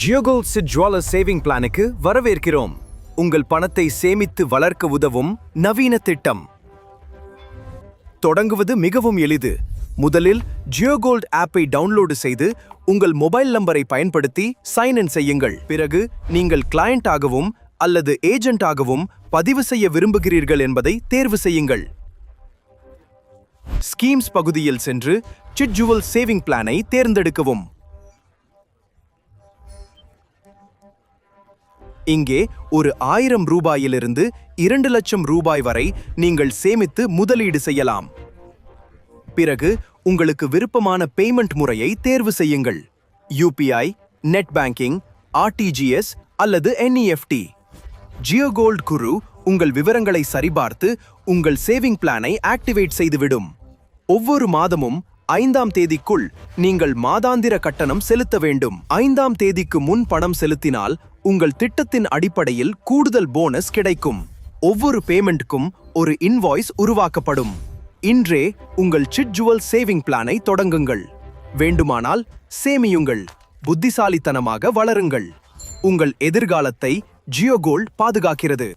ஜியோகோல் chit ஜுவாலர் saving பிளானுக்கு வரவேற்கிறோம். உங்கள் பணத்தை சேமித்து வளர்க்க உதவும் நவீன திட்டம். தொடங்குவது மிகவும் எளிது. முதலில் ஜியோகோல்ட் ஆப்பை டவுன்லோடு செய்து உங்கள் மொபைல் நம்பரை பயன்படுத்தி சைன் இன் செய்யுங்கள். பிறகு நீங்கள் கிளையண்ட் ஆகவும் அல்லது ஏஜென்ட் ஆகவும் பதிவு செய்ய விரும்புகிறீர்கள் என்பதை தேர்வு செய்யுங்கள். ஸ்கீம்ஸ் பகுதியில் சென்று சிட் ஜுவல் சேவிங் பிளானை தேர்ந்தெடுக்கவும். இங்கே ஒரு ஆயிரம் ரூபாயிலிருந்து இரண்டு லட்சம் ரூபாய் வரை நீங்கள் சேமித்து முதலீடு செய்யலாம். பிறகு உங்களுக்கு விருப்பமான பேமெண்ட் முறையை தேர்வு செய்யுங்கள். யூபிஐ நெட் பேங்கிங் ஆர்டிஜிஎஸ் அல்லது என்இஎஃப்டி. ஜியோகோல்ட் குரு உங்கள் விவரங்களை சரிபார்த்து உங்கள் சேவிங் பிளானை ஆக்டிவேட் செய்துவிடும். ஒவ்வொரு மாதமும் ஐந்தாம் தேதிக்குள் நீங்கள் மாதாந்திர கட்டணம் செலுத்த வேண்டும். ஐந்தாம் தேதிக்கு முன் பணம் செலுத்தினால் உங்கள் திட்டத்தின் அடிப்படையில் கூடுதல் போனஸ் கிடைக்கும். ஒவ்வொரு பேமெண்ட்க்கும் ஒரு இன்வாய்ஸ் உருவாக்கப்படும். இன்றே உங்கள் சிட்ஜுவல் சேவிங் பிளானை தொடங்குங்கள். வேண்டுமானால் சேமியுங்கள். புத்திசாலித்தனமாக வளருங்கள். உங்கள் எதிர்காலத்தை ஜியோகோல்ட் பாதுகாக்கிறது.